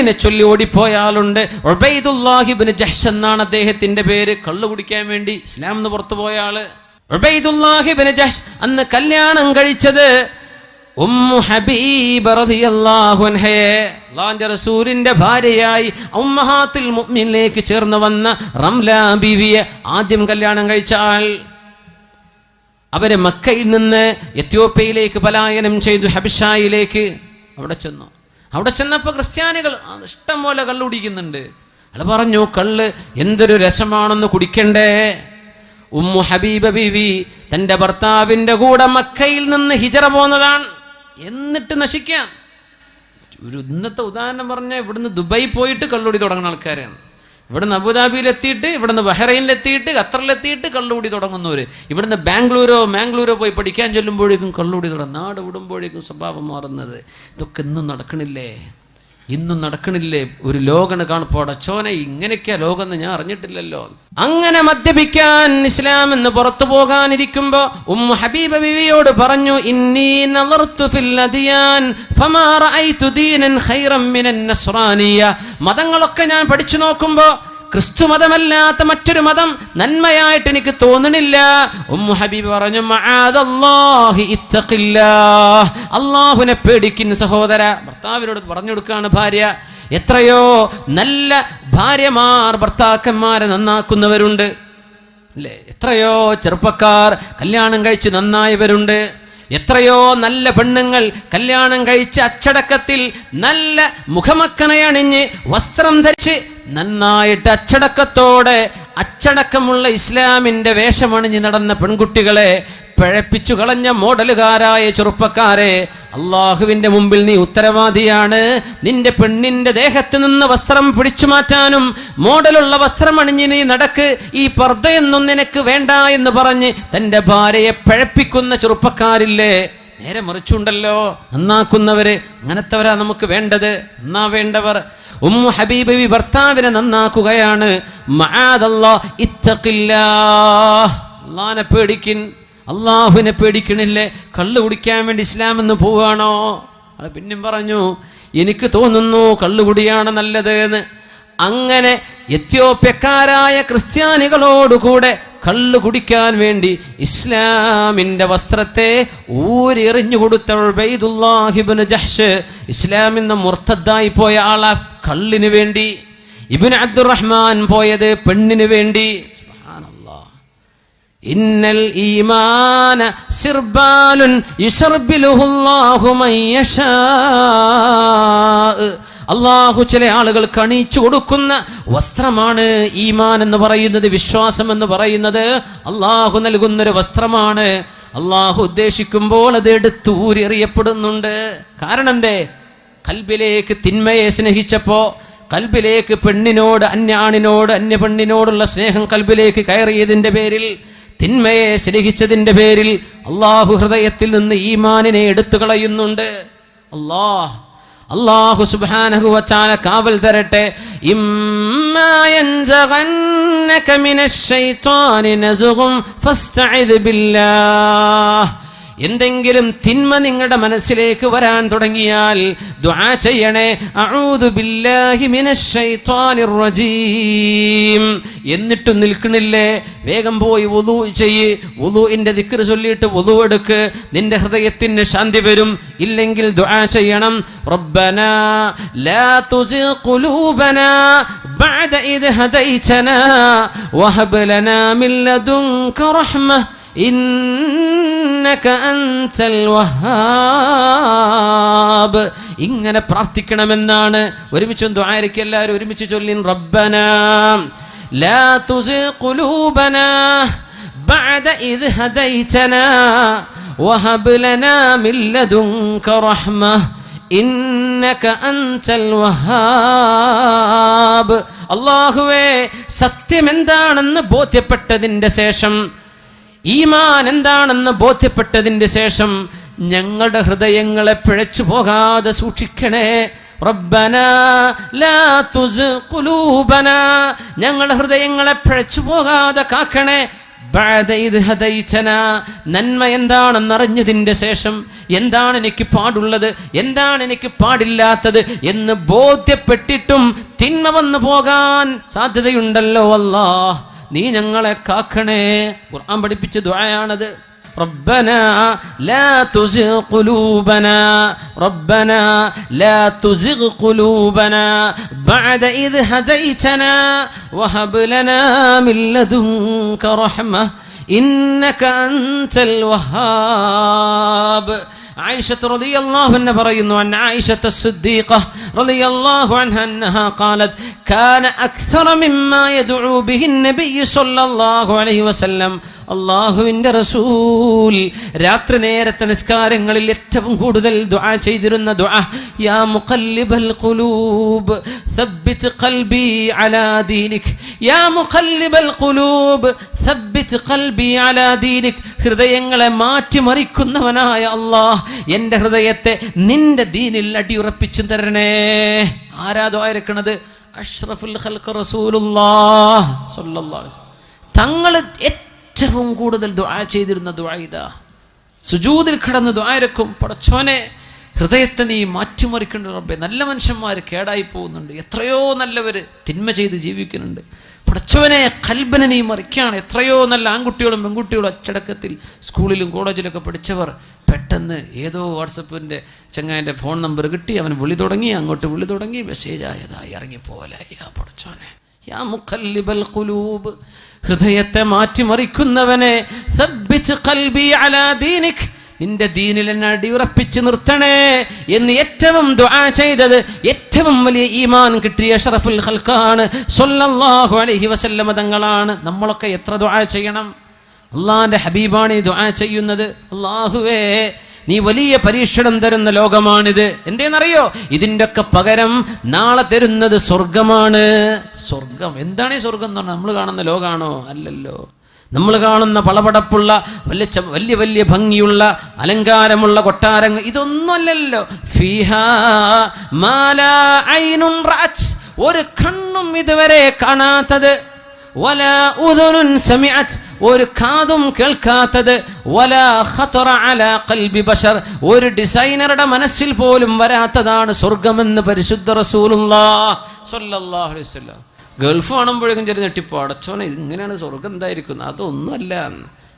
പെണ്ണിനെ ചൊല്ലി ഓടിപ്പോയ ആളുണ്ട്. ഒബൈദുല്ലാഹിബിന് ജഹ്ഷ് എന്നാണ് അദ്ദേഹത്തിന്റെ പേര്. കള്ളു കുടിക്കാൻ വേണ്ടി ഇസ്ലാം എന്ന് പുറത്തു പോയ ആൾ. ഒബൈദുല്ലാഹിബിന് ജഹ്ഷ് അന്ന് കല്യാണം കഴിച്ചത് ഉമ്മു റസൂലിന്റെ ഭാര്യയായി ഉമ്മഹാത്തുൽ മുഅ്മിനിലേക്ക് ചേർന്ന് വന്ന റംല ബീവിയെ ആദ്യം കല്യാണം കഴിച്ചാൽ അവരെ മക്കയിൽ നിന്ന് എത്യോപ്യയിലേക്ക് പലായനം ചെയ്തു ഹബിഷായിലേക്ക്. അവിടെ ചെന്നു. അവിടെ ചെന്നപ്പോൾ ക്രിസ്ത്യാനികൾ ഇഷ്ടം പോലെ കള്ള് കുടിക്കുന്നുണ്ട്. അയാൾ പറഞ്ഞു കള്ള് എന്തൊരു രസമാണെന്ന് കുടിക്കണ്ടേ. ഉമ്മു ഹബീബ ബീവി തന്റെ ഭർത്താവിന്റെ കൂടെ മക്കയിൽ നിന്ന് ഹിജറ പോന്നതാണ്. എന്നിട്ട് നശിക്കാം ഒരു ഇന്നത്തെ ഉദാഹരണം പറഞ്ഞാൽ ഇവിടുന്ന് ദുബായി പോയിട്ട് കള്ളുടി തുടങ്ങുന്ന ആൾക്കാരാണ്. ഇവിടുന്ന് അബുദാബിയിലെത്തിയിട്ട് ഇവിടുന്ന് ബഹ്റൈനിലെത്തിയിട്ട് ഖത്തറിലെത്തിയിട്ട് കള്ളുകൂടി തുടങ്ങുന്നവർ ഇവിടുന്ന് ബാംഗ്ലൂരോ മാംഗ്ലൂരോ പോയി പഠിക്കാൻ ചെല്ലുമ്പോഴേക്കും കള്ളുകൂടി തുടങ്ങും. നാട് വിടുമ്പോഴേക്കും സ്വഭാവം മാറുന്നത്. ഇതൊക്കെ ഇന്നും നടക്കണില്ലേ? ഇന്നും നടക്കണില്ലേ? ഒരു ലോകണ് കാണപ്പോൾ അടച്ചോനെ ഇങ്ങനെയൊക്കെയാ ലോകം ഞാൻ അറിഞ്ഞിട്ടില്ലല്ലോ. അങ്ങനെ മദ്യപിക്കാൻ ഇസ്ലാം എന്ന് പുറത്തു പോകാനിരിക്കുമ്പോ ഉം ഹബീബ ബിവിയോട് പറഞ്ഞു ഇന്നി ഫമാ ദീനൻ ഖൈറൻ മതങ്ങളൊക്കെ ഞാൻ പഠിച്ചു നോക്കുമ്പോ ക്രിസ്തു മതമല്ലാത്ത മറ്റൊരു മതം നന്മയായിട്ട് എനിക്ക് തോന്നണില്ല ഉമ്മു ഹബീബ് പറഞ്ഞു അള്ളാഹുവിനെ പേടിക്കുന്ന സഹോദര ഭർത്താവിനോട് പറഞ്ഞു കൊടുക്കുകയാണ് ഭാര്യ. എത്രയോ നല്ല ഭാര്യമാർ ഭർത്താക്കന്മാരെ നന്നാക്കുന്നവരുണ്ട്. അല്ലേ? എത്രയോ ചെറുപ്പക്കാർ കല്യാണം കഴിച്ച് നന്നായവരുണ്ട്. എത്രയോ നല്ല പെണ്ണുങ്ങൾ കല്യാണം കഴിച്ച് അച്ചടക്കത്തിൽ നല്ല മുഖമക്കനയണിഞ്ഞ് വസ്ത്രം ധരിച്ച് നന്നായിട്ട് അച്ചടക്കത്തോടെ അച്ചടക്കമുള്ള ഇസ്ലാമിന്റെ വേഷമണിഞ്ഞ് നടന്ന പെൺകുട്ടികളെ പിഴപ്പിച്ചു കളഞ്ഞ മോഡലുകാരായ ചെറുപ്പക്കാരെ അള്ളാഹുവിന്റെ മുമ്പിൽ നീ ഉത്തരവാദിയാണ്. നിന്റെ പെണ്ണിന്റെ ദേഹത്ത് നിന്ന് വസ്ത്രം പിടിച്ചു മാറ്റാനും മോഡലുള്ള വസ്ത്രം അണിഞ്ഞ് നീ നടക്ക് ഈ പർദ്ദയൊന്നും നിനക്ക് വേണ്ട എന്ന് പറഞ്ഞ് തന്റെ ഭാര്യയെ പിഴപ്പിക്കുന്ന ചെറുപ്പക്കാരില്ലേ? നേരെ മറിച്ചുണ്ടല്ലോ. നന്നാക്കുന്നവര് അങ്ങനത്തെവരാ നമുക്ക് വേണ്ടത്. നന്നാ വേണ്ടവർ ഉമ്മു ഹബീബി ഭർത്താവിനെ നന്നാക്കുകയാണ്. അള്ളാനെ പേടിക്കിൻ. അള്ളാഹുവിനെ പേടിക്കണില്ലേ? കള്ള് കുടിക്കാൻ വേണ്ടി ഇസ്ലാം എന്ന് പോവുകയാണോ? അത് പിന്നെയും പറഞ്ഞു എനിക്ക് തോന്നുന്നു കള്ളുകുടിയാണ് നല്ലത് എന്ന് അങ്ങനെ എത്യോപ്യക്കാരായ ക്രിസ്ത്യാനികളോടുകൂടെ കള്ളു കുടിക്കാൻ വേണ്ടി ഇസ്ലാമിന്റെ വസ്ത്രത്തെ ഊരെറിഞ്ഞു കൊടുത്ത ബൈദുല്ലാഹിബിന് ജഹ്ഷ്. ഇസ്ലാമിന്ന് മുർത്തദ്ദായി പോയ ആളാ. കള്ളിന് വേണ്ടി ഇബിൻ അബ്ദുറഹ്മാൻ പോയത് പെണ്ണിന് വേണ്ടി. ഇന്നൽ ഈമാന സിർബാലുൻ അള്ളാഹു ചില ആളുകൾ കണിച്ചു കൊടുക്കുന്ന വസ്ത്രമാണ് ഈമാൻ എന്ന് പറയുന്നത് വിശ്വാസം എന്ന് പറയുന്നത്. അള്ളാഹു നൽകുന്നൊരു വസ്ത്രമാണ്. അള്ളാഹു ഉദ്ദേശിക്കുമ്പോൾ അത് എടുത്തൂരെറിയപ്പെടുന്നുണ്ട് കാരണം എന്തേ? കൽബിലേക്ക് തിന്മയെ സ്നേഹിച്ചപ്പോ കൽബിലേക്ക് പെണ്ണിനോട് അന്യാണിനോട് അന്യ പെണ്ണിനോടുള്ള സ്നേഹം കൽബിലേക്ക് കയറിയതിന്റെ പേരിൽ തിന്മയെ സ്നേഹിച്ചതിന്റെ പേരിൽ അള്ളാഹു ഹൃദയത്തിൽ നിന്ന് ഈമാനിനെ എടുത്തു കളയുന്നുണ്ട്. അള്ളാഹ് അള്ളാഹു സുബ്ഹാനഹു വതആല കാവൽ തരട്ടെ. ഇമ്മാ എന്തെങ്കിലും തിന്മ നിങ്ങളുടെ മനസ്സിലേക്ക് വരാൻ തുടങ്ങിയാൽ ദുആ ചെയ്യണേ. എന്നിട്ടും നിൽക്കണില്ലേ? വേഗം പോയി വുളു ചെയ്യ്. ഒതുവിന്റെ ദിക്ർ ചൊല്ലിയിട്ട് വുളു എടുക്ക്. നിന്റെ ഹൃദയത്തിന് ശാന്തി വരും. ഇല്ലെങ്കിൽ ദുആ ചെയ്യണം. റബ്ബന ലാ തുസി ഖുലൂബന ബഅദ ഇദ് ഹദൈതന വഹബ് ലനാ മിൻ ലദുൻക റഹ്മ. ഇന്നക അൻതൽ വഹാബ് ഇങ്ങനെ പ്രാർത്ഥിക്കണമെന്നാണ് ഒരുമിച്ച് ദ്വാരയ്ക്ക് എല്ലാവരും ഒരുമിച്ച് ചൊല്ലിൻ റബ്ബന ലാ തുസിഗ് ഖുലൂബന بعد إذ هديتنا وهب لنا من لدنك رحمة إنك أنت الوهاب അള്ളാഹുവേ സത്യം എന്താണെന്ന് ബോധ്യപ്പെട്ടതിൻ്റെ ശേഷം ഈമാൻ എന്താണെന്ന് ബോധ്യപ്പെട്ടതിന്റെ ശേഷം ഞങ്ങളുടെ ഹൃദയങ്ങളെ പിഴച്ചു പോകാതെ സൂക്ഷിക്കണേ. റബ്ബന ലാ ഞങ്ങളുടെ ഹൃദയങ്ങളെ പിഴച്ചു പോകാതെ കാക്കണേ. നന്മ എന്താണെന്നറിഞ്ഞതിന്റെ ശേഷം എന്താണ് എനിക്ക് പാടുള്ളത്? എന്താണ് എനിക്ക് പാടില്ലാത്തത് എന്ന് ബോധ്യപ്പെട്ടിട്ടും തിന്മ വന്നു പോകാൻ സാധ്യതയുണ്ടല്ലോ അല്ലാ നീ ഞങ്ങളെ കാക്കണേ ഖുർആൻ പഠിപ്പിച്ച ദുആയാണത് ربنا لا تزغ قلوبنا ربنا لا تزغ قلوبنا بعد إذ هديتنا وهب لنا من لدنك رحمة إنك أنت الوهاب عائشة رضي الله عنها പറയുന്നു عن عائشة الصديقة رضي الله عنها أنها قالت كان أكثر مما يدعو به النبي صلى الله عليه وسلم അള്ളാഹുവിൻ്റെ റസൂൽ രാത്രി നേരത്തെ നിസ്കാരങ്ങളിൽ ഏറ്റവും കൂടുതൽ ദുആ ചെയ്തിരുന്ന ദുആ യാ മുഖല്ലിബൽ ഖുലൂബ് ثبت قلبي على دينك യാ മുഖല്ലിബൽ ഖുലൂബ് ثبت قلبي على دينك ഹൃദയങ്ങളെ മാറ്റിമറിക്കുന്നവനായ അള്ളാഹ് എൻ്റെ ഹൃദയത്തെ നിന്റെ ദീനിൽ അടിയുറപ്പിച്ചു തരണേ ആരാ ദ്വാരക്കണത് അഷ്റഫുൽ ഖൽഖ് റസൂലുള്ളാഹ് തങ്ങൾ ഏറ്റവും കൂടുതൽ ദുആ ചെയ്തിരുന്ന ദുആ ഇതാ. സുജൂദിൽ കിടന്ന് ദ്വാരക്കും പടച്ചോനെ ഹൃദയത്തെ നീ മാറ്റിമറിക്കേണ്ട റബ്ബെ. നല്ല മനുഷ്യന്മാർ കേടായി പോകുന്നുണ്ട്. എത്രയോ നല്ലവർ തിന്മ ചെയ്ത് ജീവിക്കുന്നുണ്ട്. പടച്ചവനെ കൽബനെ നീ മറിക്കുകയാണ്. എത്രയോ നല്ല ആൺകുട്ടികളും പെൺകുട്ടികളും അച്ചടക്കത്തിൽ സ്കൂളിലും കോളേജിലൊക്കെ പഠിച്ചവർ പെട്ടെന്ന് ഏതോ വാട്സപ്പിന്റെ ചങ്ങായന്റെ ഫോൺ നമ്പർ കിട്ടി അവൻ വിളി തുടങ്ങി അങ്ങോട്ട് വിളി തുടങ്ങി മെസ്സേജ് ആയതായി ഇറങ്ങിപ്പോലായി ആ പടച്ചോനെ. യാ മുഖല്ലിബൽ കുലൂബ് ഹൃദയത്തെ മാറ്റിമറിക്കുന്നവനെ നിന്റെ ദീനിൽ എന്നെ അടിയുറപ്പിച്ച് നിർത്തണേ എന്ന് ഏറ്റവും ദുആ ചെയ്തത് ഏറ്റവും വലിയ ഈമാൻ കിട്ടിയ ഷറഫുൽ ഹൽക്കാണ് സൊല്ലാഹു അലഹി വസല്ല തങ്ങളാണ്. നമ്മളൊക്കെ എത്ര ദ്വാ ചെയ്യണം? അള്ളാഹിന്റെ ഹബീബാണ് ഈ ദുആ ചെയ്യുന്നത്. അള്ളാഹുവേ നീ വലിയ പരീക്ഷണം തരുന്ന ലോകമാണിത്. എന്തേന്നറിയോ? ഇതിന്റെ ഒക്കെ പകരം നാളെ തരുന്നത് സ്വർഗമാണ് സ്വർഗം എന്താണ് ഈ സ്വർഗം എന്ന് പറഞ്ഞാൽ നമ്മൾ കാണുന്ന ലോകമാണോ അല്ലല്ലോ. നമ്മൾ കാണുന്ന പളപടപ്പുള്ള വലിയ വലിയ വലിയ ഭംഗിയുള്ള അലങ്കാരമുള്ള കൊട്ടാരങ്ങൾ ഇതൊന്നുമല്ലല്ലോ. ഒരു കണ്ണും ഇതുവരെ കാണാത്തത്. വല ഉദുനുൻ സമിഅത്. ഒരു കാതും കേൾക്കാത്തത് വല ഖതറ അല ഖൽബി ബശർ ഒരു ഡിസൈനറുടെ മനസ്സിൽ പോലും വരാത്തതാണ് സ്വർഗമെന്ന് പരിശുദ്ധ റസൂലുള്ളാഹ് സ്വല്ലല്ലാഹു അലൈഹി വസല്ലം. ഗൾഫ് കാണുമ്പോഴേക്കും ചെറിയ ഞെട്ടിപ്പോ അടച്ചോനെ ഇങ്ങനെയാണ് സ്വർഗം എന്തായിരിക്കുന്നത്? അതൊന്നുമല്ല.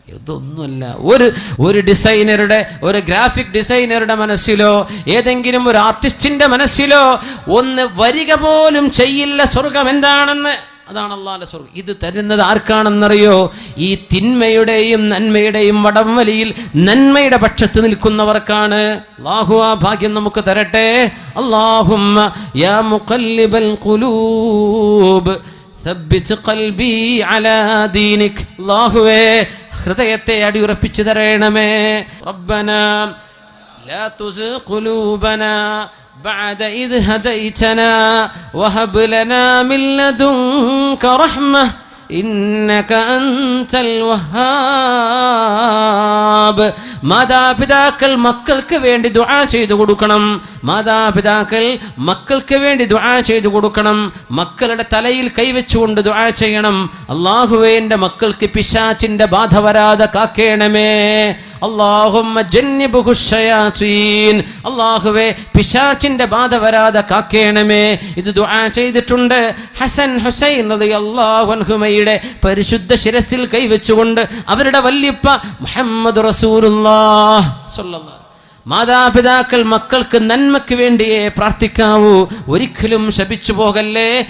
ഇതൊന്നുമല്ല. ഒരു ഒരു ഡിസൈനറുടെ ഒരു ഗ്രാഫിക് ഡിസൈനറുടെ മനസ്സിലോ ഏതെങ്കിലും ഒരു ആർട്ടിസ്റ്റിന്റെ മനസ്സിലോ ഒന്ന് വരിക പോലും ചെയ്യില്ല സ്വർഗം എന്താണെന്ന്. അതാണ് അള്ളാന്റെ സ്വർഗം ഇത് തരുന്നത് ആർക്കാണെന്നറിയോ? ഈ തിന്മയുടെയും നന്മയുടെയും വടംവലിയിൽ നന്മയുടെ പക്ഷത്ത് നിൽക്കുന്നവർക്കാണ്. അള്ളാഹു ആ ഭാഗ്യം നമുക്ക് തരട്ടെ. അള്ളാഹുമ്മ യാ മുഖല്ലിബൽ അലാ ദീനിക്. ഹൃദയത്തെ അടിയുറപ്പിച്ചു തരണമേ. റബ്ബന ലാ തുസ് ഖുലൂബനാ. بعد إذ هديتنا وهب لنا من لدنك رحمة إنك أنت الوهاب മാതാപിതാക്കൾ മക്കൾക്ക് വേണ്ടി ദുആ ചെയ്തു കൊടുക്കണം മാതാപിതാക്കൾ മക്കൾക്ക് വേണ്ടി ദുആ ചെയ്തു കൊടുക്കണം മക്കളുടെ തലയിൽ കൈവച്ചുകൊണ്ട് ദുആ ചെയ്യണം അള്ളാഹുവേ എൻ്റെ മക്കൾക്ക് പിശാച്ചിന്റെ ബാധ വരാതെ കാക്കേണമേ അള്ളാഹുമ്മ ജന്നിബുഹു ശയാത്തീൻ അള്ളാഹുവേ പിശാച്ചിന്റെ ബാധ വരാതെ കാക്കേണമേ. ഇത് ദുആ ചെയ്തിട്ടുണ്ട്. ഹസൻ ഹുസൈൻ റളിയല്ലാഹു അൻഹുമയുടെ പരിശുദ്ധ ശിരസിൽ കൈവച്ചുകൊണ്ട് അവരുടെ വല്യപ്പ മുഹമ്മദ് റസൂലുള്ള മാതാപിതാക്കൾ മക്കൾക്ക് നന്മയ്ക്ക് വേണ്ടിയേ പ്രാർത്ഥിക്കാവൂ. ഒരിക്കലും ശപിച്ചു പോകല്ലേ?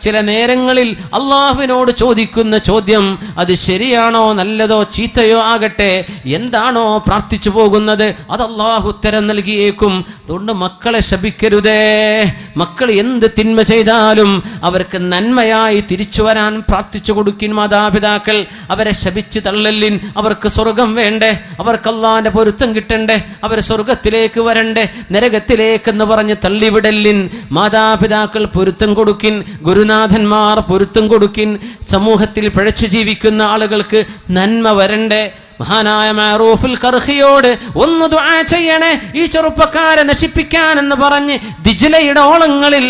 ചില നേരങ്ങളിൽ അള്ളാഹുവിനോട് ചോദിക്കുന്ന ചോദ്യം അത് ശരിയാണോ നല്ലതോ ചീത്തയോ ആകട്ടെ? എന്താണോ പ്രാർത്ഥിച്ചു പോകുന്നത്? അത് അള്ളാഹു ഉത്തരം നൽകിയേക്കും. അതുകൊണ്ട് മക്കളെ ശപിക്കരുതേ. മക്കൾ എന്ത് തിന്മ ചെയ്താലും അവർക്ക് നന്മയായി തിരിച്ചു വരാൻ പ്രാർത്ഥിച്ചു കൊടുക്കിൻ മാതാപിതാക്കൾ. അവരെ ശപിച്ച് തള്ളല്ലിൻ അവർക്ക് സ്വർഗം വേണ്ടേ? അവർക്ക് പൊരുത്തം കിട്ടണ്ടേ? അവർ സ്വർഗത്തിലേക്ക് വരണ്ടേ? നരകത്തിലേക്കെന്ന് പറഞ്ഞ് തള്ളിവിടല്ലിൻ മാതാപിതാക്കൾ പൊരുത്തം കൊടുക്കിൻ. ഗുരുനാഥന്മാർ പൊരുത്തം കൊടുക്കിൻ. സമൂഹത്തിൽ പിഴച്ചു ജീവിക്കുന്ന ആളുകൾക്ക് നന്മ വരണ്ടേ? മഹാനായ മാറൂഫുൽ കർഹിയോട് ഒന്ന് ദുആ ചെയ്യണേ ഈ ചെറുപ്പക്കാരെ നശിപ്പിക്കാൻ എന്ന് പറഞ്ഞ് ദിജിലയുടെ ഓളങ്ങളിൽ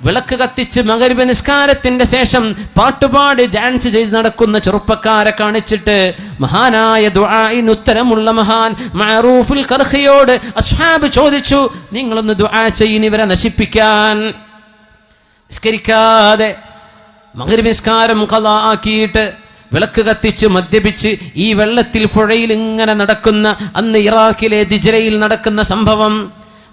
വിളക്ക് കത്തിച്ച് മകരിബ നിസ്കാരത്തിന്റെ ശേഷം പാട്ടുപാടി ഡാൻസ് ചെയ്ത് നടക്കുന്ന ചെറുപ്പക്കാരെ കാണിച്ചിട്ട് മഹാനായ ദുആഇന് ഉത്തരമുള്ള മഹാൻ മഅറൂഫുൽ കർഹിയോട് അസ്ഹാബ് ചോദിച്ചു നിങ്ങളൊന്ന് ദുആ ചെയ്യുന്ന ഇവരെ നശിപ്പിക്കാൻ നിസ്കരിക്കാതെ മകരിബ് നിസ്കാരം കഥ ആക്കിയിട്ട് വിളക്ക് കത്തിച്ച് മദ്യപിച്ച് ഈ വെള്ളത്തിൽ പുഴയിൽ ഇങ്ങനെ നടക്കുന്ന അന്ന് ഇറാഖിലെ ദിജരയിൽ നടക്കുന്ന സംഭവം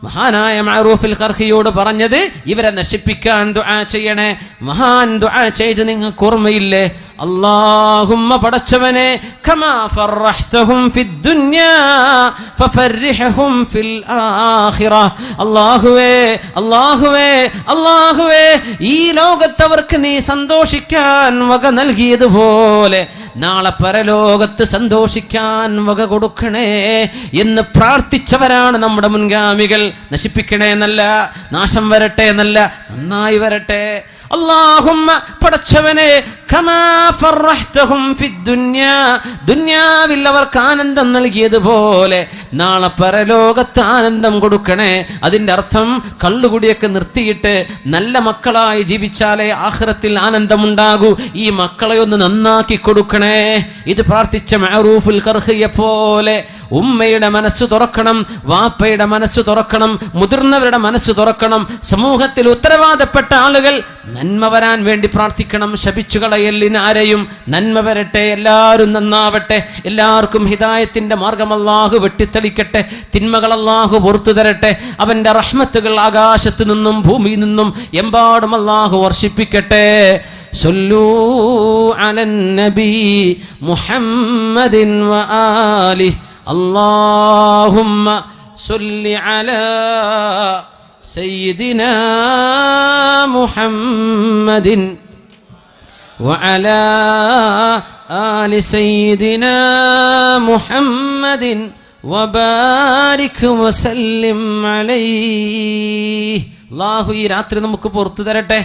മഹാനായ മഅറൂഫുൽ ഖർഹിയോട് പറഞ്ഞത് ഇവരെ നശിപ്പിക്കാൻ ദുആ ചെയ്യണേ. മഹാൻ ദുആ ചെയ്ത് നിങ്ങൾക്ക് ഓർമ്മയില്ലേ? അല്ലാഹുമ്മ പടച്ചവനെ കമാ ഫർറഹ്തഹും ഫിദ് ദുനിയാ ഫഫർരിഹും ഫിൽ ആഖിറ. അല്ലാഹുവേ അല്ലാഹുവേ അല്ലാഹുവേ ഈ ലോകത്തവർക്ക് നീ സന്തോഷിക്കാൻ വക നൽകിയതുപോലെ നാളെ പരലോകത്ത് സന്തോഷിക്കാൻ വക കൊടുക്കണേ എന്ന് പ്രാർത്ഥിച്ചവരാണ് നമ്മുടെ മുൻഗാമികൾ. നശിപ്പിക്കണേ എന്നല്ല നാശം വരട്ടെ എന്നല്ല നന്നായി വരട്ടെ. അള്ളാഹുമ്മ പടച്ചവനെ ദുനിയാവിൽ അവർക്ക് ആനന്ദം നൽകിയതുപോലെ നാളെ പരലോകത്ത് ആനന്ദം കൊടുക്കണേ. അതിന്റെ അർത്ഥം കള്ളുകൂടിയൊക്കെ നിർത്തിയിട്ട് നല്ല മക്കളായി ജീവിച്ചാലേ ആഖിറത്തിൽ ആനന്ദമുണ്ടാകൂ. ഈ മക്കളെ ഒന്ന് നന്നാക്കി കൊടുക്കണേ. ഇത് പ്രാർത്ഥിച്ച മെഹറൂഫുൽ കർഹിയെ പോലെ ഉമ്മയുടെ മനസ്സ് തുറക്കണം വാപ്പയുടെ മനസ്സ് തുറക്കണം മുതിർന്നവരുടെ മനസ്സ് തുറക്കണം. സമൂഹത്തിൽ ഉത്തരവാദപ്പെട്ട ആളുകൾ നന്മ വരാൻ വേണ്ടി പ്രാർത്ഥിക്കണം ശപിച്ചു കളയല്ലിന് ആരെയും നന്മ വരട്ടെ എല്ലാവരും നന്നാവട്ടെ എല്ലാവർക്കും ഹിതായത്തിന്റെ മാർഗം അല്ലാഹു വെട്ടിത്തെളിക്കട്ടെ തിന്മകൾ അല്ലാഹു പുറത്തു തരട്ടെ അവന്റെ റഹ്മത്തുകൾ ആകാശത്ത് നിന്നും ഭൂമിയിൽ നിന്നും എമ്പാടും അല്ലാഹു വർഷിപ്പിക്കട്ടെ صلوا على النبي محمد وآله اللهم صل على سيدنا محمد وعلى آل سيدنا محمد وبارك وسلم عليه الله ഈ രാത്രി നമുക്ക് പുറത്തു തരട്ടെ